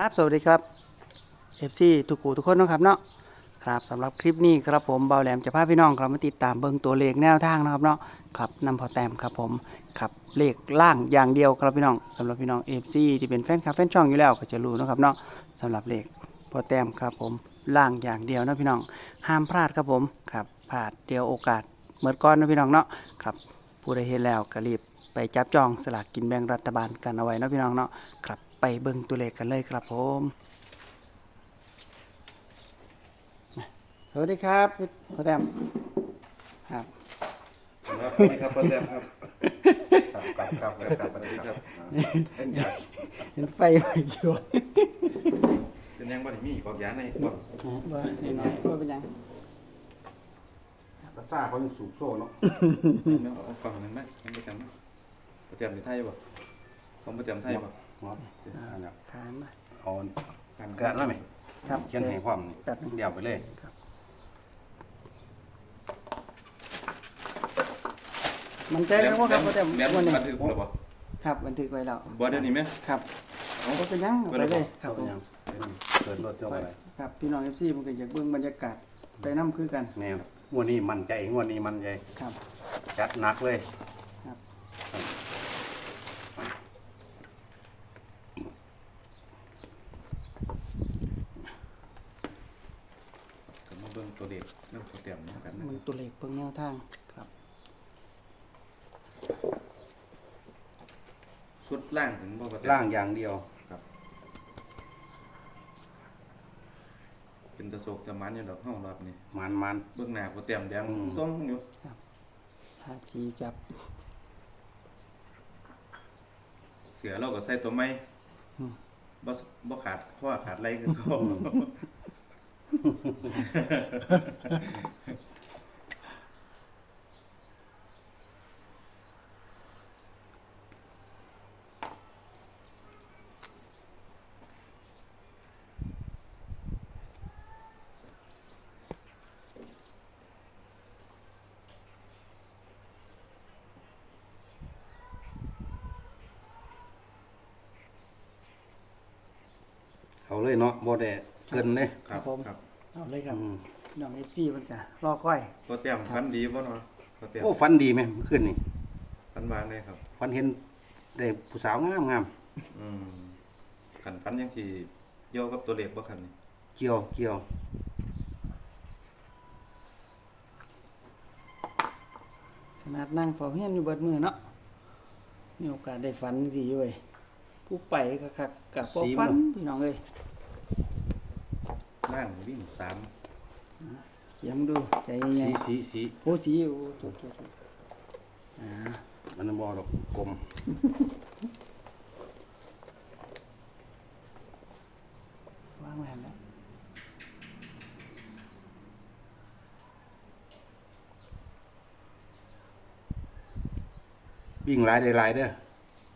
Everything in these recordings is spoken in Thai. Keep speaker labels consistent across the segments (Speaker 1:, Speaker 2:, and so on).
Speaker 1: ครับสวัสดีครับ FC ทุกคู่ทุกคนนะครับเนาะครับสำหรับคลิปนี้ครับผมเบาแหลมจะพาพี่น้องครับมาติดตามเบิ่งตัวเลขแนวทางนะครับเนาะครับนำพอแต้มครับผมครับเลขล่างอย่างเดียวครับพี่น้องสำหรับพี่น้อง FC ที่เป็นแฟนคลับแฟนช่องอยู่แล้วก็จะรู้นะครับเนาะสำหรับเลขพอแต้มครับผมล่างอย่างเดียวนะพี่น้องห้ามพลาดครับผมครับพลาดเดียวโอกาสเหมือนก้อนนะพี่น้องเนาะครับผู้ใดเห็นแล้วก็รีบไปจับจองสลากกินแบ่งรัฐบาลกันเอาไว้นะพี่น้องเนาะครับ ไปเบิ่งตัวเลขกันเลยครับผมสวัสดีครับพ่อแต้มครับ
Speaker 2: ครับสวัสดีครับพ่อแต้มครับครับครับครับครับครับครับเอ็นยา
Speaker 1: เห็นไฟไหม้ชัวร์
Speaker 2: เป็นยังบ่ได้มีบอกยาในบ่
Speaker 1: ว่าน้อยๆว่าเป็นยัง
Speaker 2: ภาษาเขายังสูบโซ่เนาะเอาเอากล่องนั้นไหมมันไปกันไหมพ่อแต้มอยู่ไทยบ่ของพ่อแต้มไทยบ่
Speaker 3: ครับอันนี้
Speaker 1: ขานมา
Speaker 3: เอา
Speaker 2: การ
Speaker 3: เกิดแล้วไหม
Speaker 1: ครับ
Speaker 3: เขียนให้ความนี่
Speaker 1: แป๊บนึง
Speaker 3: เดี๋ยวไปเลย
Speaker 1: มันใจแล้วว่าครับพ่อแต้ม
Speaker 2: แม่น
Speaker 1: วันนี้
Speaker 2: บันทึกบ่บ่
Speaker 1: ครับบันทึกไว้แล้ว
Speaker 2: บ่เดี๋ยวนี้ไหม
Speaker 1: ครับก็เป็นยังเอาไปเลยครับผม
Speaker 3: ยังเกิดรถเจ้าอะไร
Speaker 1: ครับพี่น้องเอฟซีมันก็อยากเบิ่งบรรยากาศไปน้ำคือกัน
Speaker 3: แนวงวดนี้มั่นใจงวดนี้มั่นใจ
Speaker 1: ครับ
Speaker 3: จัดหนักเลย
Speaker 1: ครับ
Speaker 2: ก็ มาเบิ่งตัวเลขนำพ่อแต้มนกันนะ
Speaker 1: มึงตัวเลขเบิ่งแนวทางครับ
Speaker 2: ชุดล่างถึงบ่พ่อแต้ม
Speaker 3: ล่างอย่างเดียว
Speaker 2: ครับเป็นตะโศกตะมันอยู่ดอกเฮารอบนี้
Speaker 3: มันมัน
Speaker 2: เบื้องหน้าพ่อแต้มแดง
Speaker 3: อืม
Speaker 2: ต้องอยู่
Speaker 1: ถ้าชีจับ
Speaker 2: เสือเราก็ใส่ตัวไม้
Speaker 1: อืม
Speaker 2: บ่บ่ขาดข้อขาดไรคือเขา
Speaker 3: เอาเลยเนาะบ่ได้เกินเลย
Speaker 2: ครับ
Speaker 1: ผม
Speaker 2: ครับ
Speaker 1: เอาเลยครับ
Speaker 3: อืม
Speaker 1: พี่น้องเอฟซีมันก็รอค่อย
Speaker 2: ก็เตรียมฟันดีบ่เนาะก็เตรียม
Speaker 3: โอ้ฟันดีไหมเมื่อคืนนี่
Speaker 2: ฟันวางเลยครับ
Speaker 3: ฟันเห็นได้ผู้สาวงามงาม
Speaker 2: อืมกันฟันยังสิเกี่ยวกับตัวเลขบ่คันนี่
Speaker 3: เกี่ยวเกี่ยว
Speaker 1: ขนาดนั่งเฝ้าเฮียนอยู่เบิดมือเนาะมีโอกาสได้ฝันสิอยู่เว้ยผู้ไปก็คักกับบ่ฝันพี่น้องเอ้ย
Speaker 2: ล่างวิ่งสาม
Speaker 1: เขียมดูใจใหญ่
Speaker 3: สีสีสี
Speaker 1: ๆโอ้สีโอ้ตัวตัวตัวอ่า
Speaker 3: มันบ่ดอกกลม
Speaker 1: วางไว้หั่นแหล้ว
Speaker 3: วิ่งหลายได้หลายเด้อ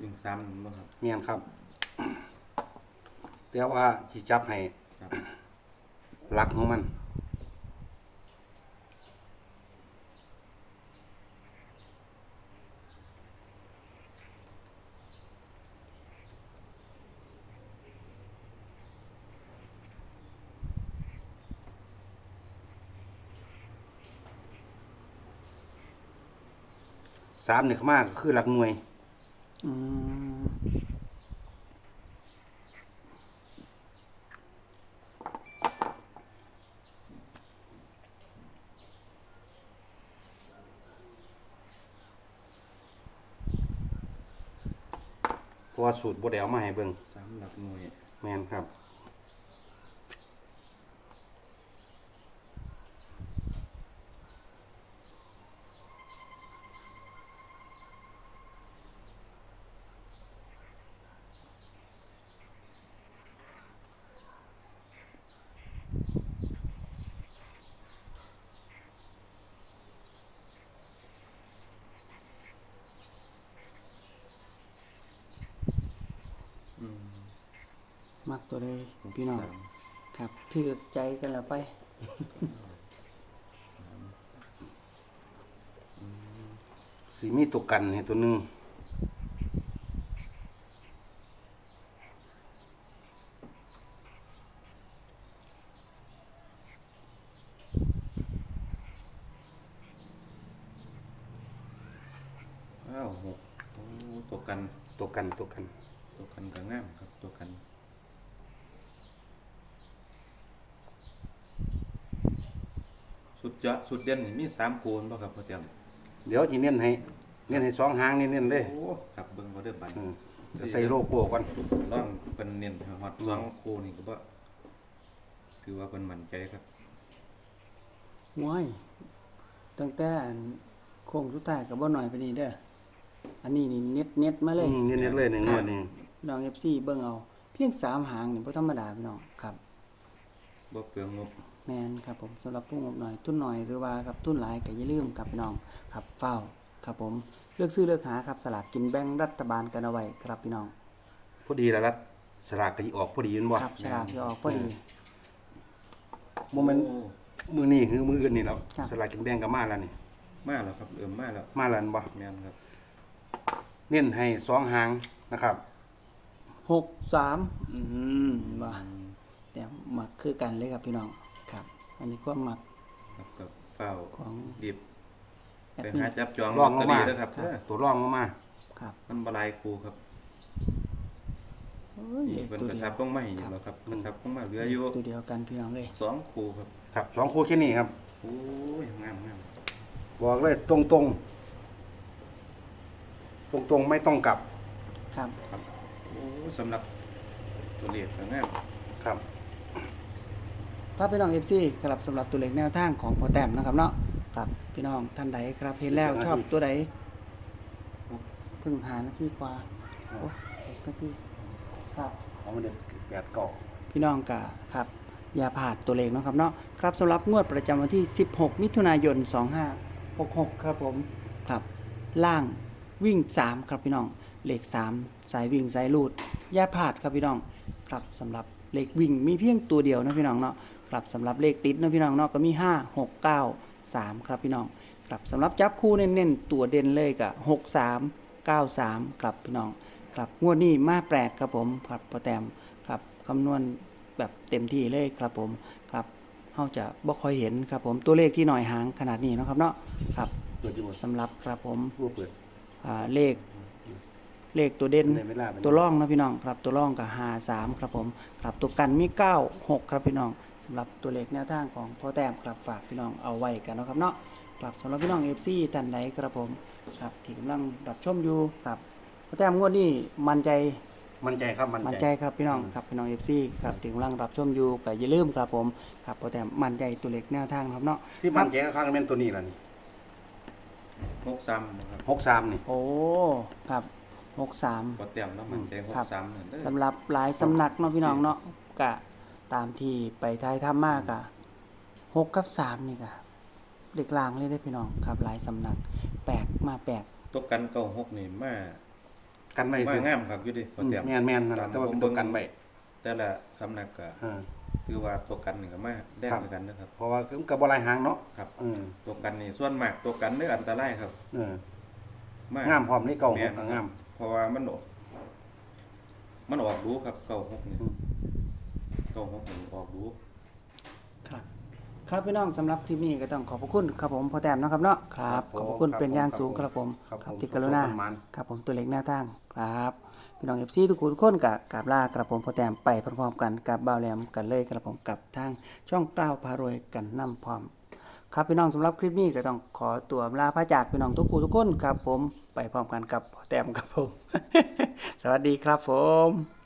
Speaker 2: วิ่งสามบ่ครับ
Speaker 3: เมียนครับ แต่ว่าสิจับให้
Speaker 2: ครับ
Speaker 3: ห ลักของมัน สามนี่เข้ามาก็คือหลักหน่วย
Speaker 1: อืม
Speaker 3: เพราะว่าสูตรบ่ได้เอามาให้เบิ่ง
Speaker 2: สามหลักหน่วย
Speaker 3: แม่นครับ
Speaker 2: มั
Speaker 1: กตัวใดพี่น้อง ครับถือใจกันละไป
Speaker 3: สีมีตัวกันให้ตัวหนึ่งอ้าวหตัวกันตัวกัน
Speaker 2: ตัวกัน ตัวกันกับง่ามครับตัวกัน สุดยอดสุดเด่นนี่มีสามคูณบ่ครับพ่อเตรียม
Speaker 3: เดี๋ยวสิเน้นให้ เน้นให้สองหางนี่เน้นเลย
Speaker 2: โอ้ครับเบิ่งบ่ได้อบัด
Speaker 3: อืมจะใส่โลโก้ก่อน
Speaker 2: ลองเพิ่นเน้นฮอดสองคูนี่ก็บ่ถือว่าเพิ่นมั่นใจครับ
Speaker 1: ว้ายตั้งแต่อันโค้งสุดท้ายก็บ่น้อยไปานนี่เด้ออันนี้นี่เน็ตเน็ตมาเลย
Speaker 3: อืมเน้นๆเลยหนึ่งงวดนี้
Speaker 1: พี่น้อง FC เบิ่งเอา เพียงสามหางนี่บ่ธรรมดาพี่น้องครับ
Speaker 2: บ่เปลืองงบ
Speaker 1: แมนครับผมสำหรับผู้งบหน่อยทุนหน่อยหรือว่าครับทุนหลายก็อย่าลืมครับพี่น้องครับเฝ้าครับผมเลือกซื้อเลือกหาครับสลากกินแบ่งรัฐบาลกันเอาไว้ครับพี่น้อง
Speaker 3: พอดีแล้วรัฐสลากก็สิออกพอดีแม่นบ่
Speaker 1: ครับสลากจะออกพอดี
Speaker 3: บ่แม่น
Speaker 2: โอ้
Speaker 3: มื้อนี้คือมื้ออื่นนี่แล้ว
Speaker 1: ครับ
Speaker 3: สลากกินแบ่งก็มาแล้วนี่
Speaker 2: มาแล้วครับเอิ่มมาแล้ว
Speaker 3: มาแล้วแม่นบ่
Speaker 2: แม่นครับ
Speaker 3: เน้นให้สองหางนะครับ
Speaker 1: หกสามอืมว่า แต่หมักคือกันเลยครับพี่น้องครับ อันนี้ก็หมัก
Speaker 2: ครับกับเฝ้า
Speaker 1: ของ
Speaker 2: รีบ
Speaker 1: แอด
Speaker 2: ไป
Speaker 1: มิน
Speaker 2: หาจับจอง
Speaker 3: ล
Speaker 2: ล
Speaker 3: อ
Speaker 2: องต
Speaker 3: ล
Speaker 2: เตอง
Speaker 3: มา
Speaker 2: รี่เด้อครับเด้อ
Speaker 3: ตัวรองลงมา
Speaker 1: ครับ
Speaker 2: มันบ่หลายคูครับ
Speaker 1: เอ้ย
Speaker 2: นี่
Speaker 1: เลข
Speaker 2: เพิ่น
Speaker 1: ตัว
Speaker 2: กระ
Speaker 1: เดีย
Speaker 2: ชั
Speaker 1: ว
Speaker 2: บลงมาให้อยู่แล้วครับกระชับลงมาเหลืออยู่
Speaker 1: ตัวเดียวกันพี่น้องเลย
Speaker 2: สองคูครับ
Speaker 3: ครับสองคู่แค่นี้ครับ
Speaker 2: โอ้ยงามงาม
Speaker 3: บอกเลยตรงตรงตรงตรงๆ ไม่ต้องกลับ
Speaker 1: ครับ
Speaker 2: โอ้สำหรับตัวเลขก็งาม
Speaker 3: ครับ
Speaker 1: พาพี่น้อง FC ครับสำหรับตัวเลขแนวทางของพอแต้มนะครับเนาะครับพี่น้องท่านใดครับเห็นแล้วชอบตัวใดเพิ่งหานาทีกว่าโอ้หกนาทีครับ
Speaker 3: เอามาเด็ดแปดเก่า
Speaker 1: พี่น้องกะครับอย่าผ่านตัวเลขเนาะครับเนาะครับสำหรับงวดประจำวันที่ 16 มิถุนายน 2566 ครับผมครับ ล่างวิ่ง 3 ครับพี่น้องเลข 3 สายวิ่งสายลูดอย่าพลาดครับพี่น้องครับสำหรับเลขวิ่งมีเพียงตัวเดียวนะพี่น้องเนาะ ครับสำหรับเลขติดนะพี่น้องเนาะก็มี 5 6 9 3 ครับพี่น้องครับสำหรับจับคู่เน้นๆตัวเด่นเลยกับ6 3 9 3 ครับพี่น้องครับงวดนี้มาแปลกครับผมครับพอแต้มครับคำนวณแบบเต็มที่เลยครับผมครับเราจะบ่ค่อยเห็นครับผมตัวเลขที่หน่อยหางขนาดนี้เนาะครับเนาะครับ
Speaker 3: เปิดที่หมด
Speaker 1: สำหรับครับผม
Speaker 3: รูปเปิด
Speaker 1: อ่าเลขเลขตัวเด่น
Speaker 3: ในเวลาเป็น
Speaker 1: ตัวร่องนะพี่น้องครับตัวร่องกับหาสามครับผมครับตัวกันมีเก้าหกครับพี่น้อง สำหรับตัวเลขแนวทางของพ่อแต้มครับฝากพี่น้องเอาไว้กันเนาะครับเนาะครับสำหรับพี่น้องเอฟซีท่านใดครับผมครับที่กำลังรับชมอยู่ครับพ่อแต้มงวดนี้มั่นใจ
Speaker 3: มั่นใจครับมั่น
Speaker 1: มั่น
Speaker 3: ใจ
Speaker 1: ใจครับพี่น้องครับพี่น้องเอฟซีครับถึงกำลังรับชมอยู่ก็อย่าลืมครับผมครับเพราะแต่มั่นใจตัวเล็กแนวทางครับเนาะ
Speaker 3: ที่มั่นใจข้างๆเป็นตัวนี้ล่ะนี่
Speaker 2: หกซ้ำนะครับ
Speaker 3: หกสามนี่
Speaker 1: โอ้ครับหกสาม
Speaker 2: ก็เตรียมแล้วมันใจห
Speaker 1: ครั
Speaker 2: ก
Speaker 1: บ
Speaker 2: ซ้ำนั่นเด้อ
Speaker 1: สำหรับหลายสำนักเนาะพี่น้องเนาะกะ ตามที่ไปทายถ้ำมากกะหกกับสามนี่กะเด็กลางเลยได้อพี่น้องครับหลายสำนัก แปลกมาแปลก
Speaker 2: ตัวกันเก้าหกนี่มา
Speaker 3: กันไว้
Speaker 2: มา
Speaker 3: สิ
Speaker 2: งามครับอยู่ดิก็เตรียม
Speaker 3: แม่นแม่นนั่นแหละแต่ว่าเป็นตัวกันไว้
Speaker 2: แต่ละสำนักก็
Speaker 3: เออ
Speaker 2: ถือว่าตัวกันนี่ก็มาแดง
Speaker 3: ครับ
Speaker 2: ด้วยกันนะครับ
Speaker 3: เพราะว่าคือกับบหลายหางเนาะ
Speaker 2: ครับ
Speaker 3: เออ
Speaker 2: ตัวกันนี่ส่วนมากตัวกันเด้ออันตรายครับ
Speaker 3: เออ
Speaker 2: มาก
Speaker 3: งามพร้อมนี่เก่าห
Speaker 2: แม่
Speaker 3: ก
Speaker 2: น
Speaker 3: ก็งาม
Speaker 2: เพราะว่ามันออกมันออกรู้ครับเก้าหกนี่
Speaker 3: อืม
Speaker 2: เก้าหกนี่ออกรู้
Speaker 1: ครับ ครับพี่น้องสำหรับคลิปนี้ก็ต้องขอบพระคุณครับผมพ่อแต้มเนาะครับเนาะครับ ขอบพระคุณเป็นอย่างสูงครับผม
Speaker 3: ครับ
Speaker 1: ครับ
Speaker 3: ผม
Speaker 1: ที่กรุณา
Speaker 3: ประมาณ
Speaker 1: ครับผมตัวเล็กหน้าทางครับพี่น้องเอฟซีทุกคนทุกคนกับกับลากระผมพอแต้มไปพร้อมๆกันกับบ่าวแหลมกันเลยกระผมกับทางช่องเต้าพารวยกันนำพร้อมครับพี่น้องสำหรับคลิปนี้ก็ต้องขอตัวลาพระจากพี่น้องทุกคู่ทุกคนครับผมไปพร้อมกันกับพอแต้มครับผม สวัสดีครับผม